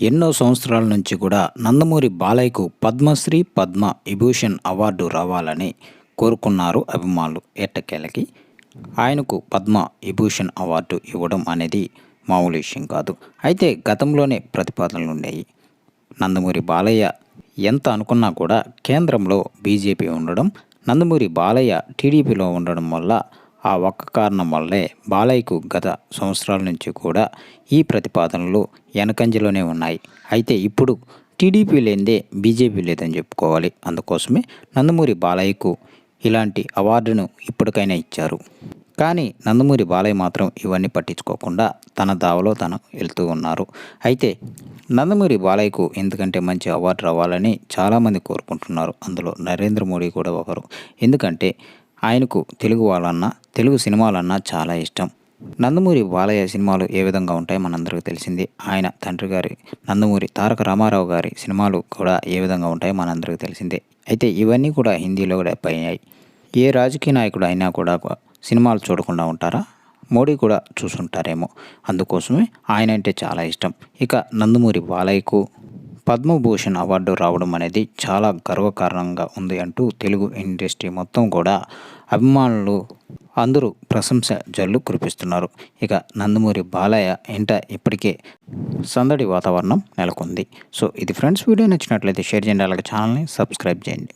ఎన్నో సంవత్సరాల నుంచి కూడా నందమూరి బాలయ్యకు పద్మశ్రీ పద్మ విభూషణ్ అవార్డు రావాలని కోరుకున్నారు అభిమానులు ఎట్టకేలకి ఆయనకు పద్మ విభూషణ్ అవార్డు ఇవ్వడం అనేది మామూలు విషయం కాదు. అయితే గతంలోనే ప్రతిపాదనలు ఉన్నాయి. నందమూరి బాలయ్య ఎంత అనుకున్నా కూడా కేంద్రంలో బీజేపీ ఉండడం నందమూరి బాలయ్య టీడీపీలో ఉండడం వల్ల ఆ ఒక్క కారణం వల్లే బాలయ్యకు గత సంవత్సరాల నుంచి కూడా ఈ ప్రతిపాదనలు వెనకంజలోనే ఉన్నాయి. అయితే ఇప్పుడు టీడీపీ లేనిదే బీజేపీ లేదని చెప్పుకోవాలి. అందుకోసమే నందమూరి బాలయ్యకు ఇలాంటి అవార్డును ఇప్పటికైనా ఇచ్చారు. కానీ నందమూరి బాలయ్య మాత్రం ఇవన్నీ పట్టించుకోకుండా తన దావలో తను వెళ్తూ ఉన్నారు. అయితే నందమూరి బాలయ్యకు ఎందుకంటే మంచి అవార్డు రావాలని చాలామంది కోరుకుంటున్నారు. అందులో నరేంద్ర మోడీ కూడా ఒకరు. ఎందుకంటే ఆయనకు తెలుగు వాళ్ళన్నా తెలుగు సినిమాలన్నా చాలా ఇష్టం. నందమూరి బాలయ్య సినిమాలు ఏ విధంగా ఉంటాయో మనందరికీ తెలిసింది. ఆయన తండ్రి గారి నందమూరి తారక రామారావు గారి సినిమాలు కూడా ఏ విధంగా ఉంటాయో మనందరికీ తెలిసిందే. అయితే ఇవన్నీ కూడా హిందీలో కూడా పోయాయి ఏ రాజకీయ నాయకుడు అయినా కూడా సినిమాలు చూడకుండా ఉంటారా? మోడీ కూడా చూసుంటారేమో. అందుకోసమే ఆయన అంటే చాలా ఇష్టం. ఇక నందమూరి బాలయ్యకు పద్మభూషణ్ అవార్డు రావడం అనేది చాలా గర్వకారణంగా ఉంది అంటూ తెలుగు ఇండస్ట్రీ మొత్తం కూడా అభిమానులు అందరూ ప్రశంస జల్లు కురిపిస్తున్నారు. ఇక నందమూరి బాలయ్య ఇంట ఇప్పటికే సందడి వాతావరణం నెలకొంది. సో ఇది ఫ్రెండ్స్ వీడియో నచ్చినట్లయితే షేర్ చేయండి. అలాగే ఛానల్ని సబ్స్క్రైబ్ చేయండి.